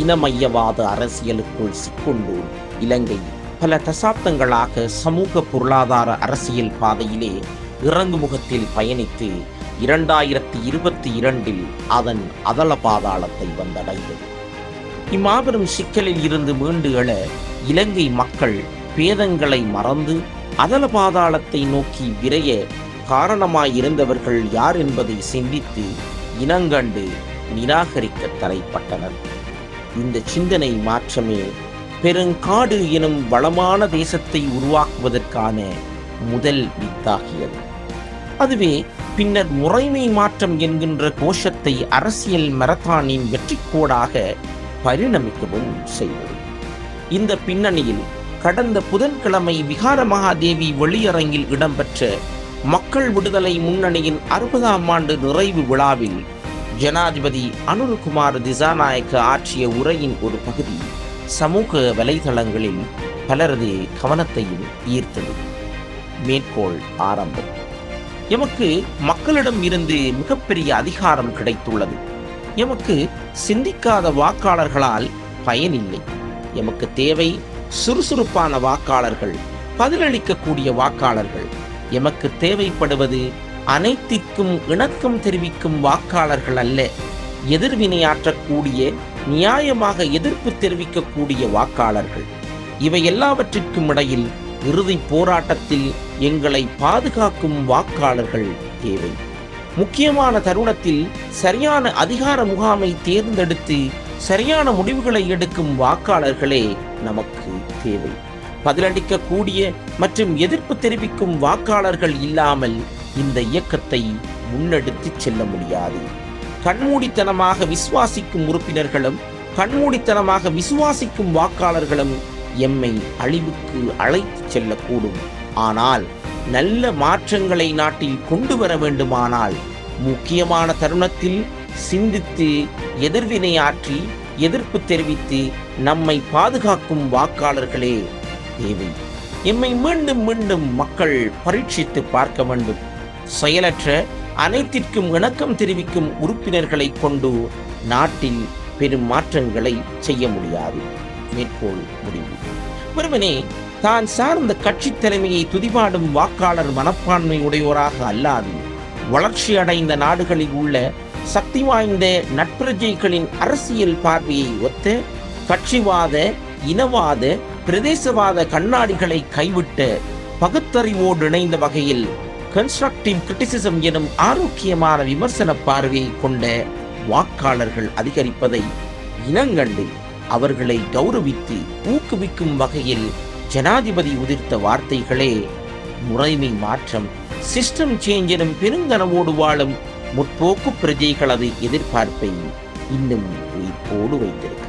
இனமையவாத அரசியலுக்குள் சிக்கொண்டு இலங்கை பல தசாப்தங்களாக சமூக பொருளாதார அரசியல் பாதையிலே இறங்குமுகத்தில் பயணித்து இரண்டாயிரத்தி இருபத்தி இரண்டில் அதன் அதள பாதாளத்தை வந்தடைந்தது. இம்மாபெரும் சிக்கலில் இருந்து மீண்டு எழ இலங்கை மக்கள் பேதங்களை மறந்து அதள பாதாளத்தை நோக்கி விரைய காரணமாயிருந்தவர்கள் யார் என்பதை சிந்தித்து இனங்கண்டு நிராகரிக்க தலைப்பட்டனர் இந்த சிந்தனை மாற்றமே. பெருங்காடு எனும் வளமான தேசத்தை உருவாக்குவதற்கான முதல் வித்தாகியது. அதுவே பின்னர் முறைமை மாற்றம் என்கின்ற கோஷத்தை அரசியல் மரத்தானின் வெற்றிக்கோடாக பரிணமிக்கவும் செய்தது. இந்த பின்னணியில் கடந்த புதன்கிழமை விகார மகாதேவி வெளியரங்கில் இடம்பெற்ற மக்கள் விடுதலை முன்னணியின் அறுபதாம் ஆண்டு நிறைவு விழாவில் ஜனாதிபதி அனுருகுமார் திசாநாயக்க ஆற்றிய உரையின் ஒரு பகுதி சமூக வலைதளங்களில் பலரது கவனத்தையும் ஈர்த்தது. மேற்கோள் ஆரம்பம். எமக்கு மக்களிடம் இருந்து மிகப்பெரிய அதிகாரம் கிடைத்துள்ளது. எமக்கு சிந்திக்காத வாக்காளர்களால் பயனில்லை. எமக்கு தேவை சுறுசுறுப்பான வாக்காளர்கள் பதிலளிக்கக்கூடிய வாக்காளர்கள். எமக்கு தேவைப்படுவது அனைத்திற்கும் இணக்கம் தெரிவிக்கும் வாக்காளர்கள் அல்ல. எதிர்வினையாற்றக்கூடிய நியாயமாக எதிர்ப்பு தெரிவிக்கக்கூடிய வாக்காளர்கள். இவை எல்லாவற்றிற்கும் இடையில் இறுதி போராட்டத்தில் எங்களை பாதுகாக்கும் வாக்காளர்கள் தேவை. முக்கியமான தருணத்தில் சரியான அதிகார முகாமை தேர்ந்தெடுத்து சரியான முடிவுகளை எடுக்கும் வாக்காளர்களே நமக்கு தேவை. பதிலளிக்கக்கூடிய மற்றும் எதிர்ப்பு தெரிவிக்கும் வாக்காளர்கள் இல்லாமல் இந்த இயக்கத்தை முன்னெடுத்துச் செல்ல முடியாது. கண்மூடித்தனமாக விசுவாசிக்கும் உறுப்பினர்களும் கண்மூடித்தனமாக விசுவாசிக்கும் வாக்காளர்களும் எம்மை அழிவுக்கு அழைத்து செல்லக்கூடும். ஆனால் நல்ல மாற்றங்களை நாட்டில் கொண்டு வர வேண்டுமானால் முக்கியமான தருணத்தில் சிந்தித்து எதிர்வினையாற்றி எதிர்ப்பு தெரிவித்து நம்மை பாதுகாக்கும் வாக்காளர்களே தேவை. எம்மை மீண்டும் மீண்டும் மக்கள் பரீட்சித்து பார்க்க வேண்டும். செயலற்ற அனைத்திற்கும் இணக்கம் தெரிவிக்கும் உறுப்பினர்களை கொண்டு நாட்டில் பெரும் மாற்றங்களை செய்ய முடியாது. மேற்கோள் முடிவு. ஒருவனே தான் சார்ந்த கட்சி தலைமையை துதிபாடும் வாக்காளர் மனப்பான்மை உடையோராக அல்லாது வளர்ச்சி அடைந்த நாடுகளில் உள்ள சக்தி வாய்ந்த நட்பிரஜைகளின் அரசியல் பார்வையை ஒத்த கட்சிவாத இனவாத பிரதேசவாத கண்ணாடிகளை கைவிட்ட பகுத்தறிவோடு இணைந்த வகையில் கன்ஸ்ட்ரக்டிவ் கிரிட்டிசிசம் எனும் ஆரோக்கியமான விமர்சன பார்வையை கொண்ட வாக்காளர்கள் அதிகரிப்பதை இனங்கண்டு அவர்களை கௌரவித்து ஊக்குவிக்கும் வகையில் ஜனாதிபதி உதிர்த்த வார்த்தைகளே முறைமை மாற்றம். சிஸ்டம் சேஞ்ச் எனும் பெருங்கனவோடு வாழும் முற்போக்கு பிரஜைகளது எதிர்பார்ப்பை இன்னும் உயிர்ப்போடு வைத்திருக்கிறது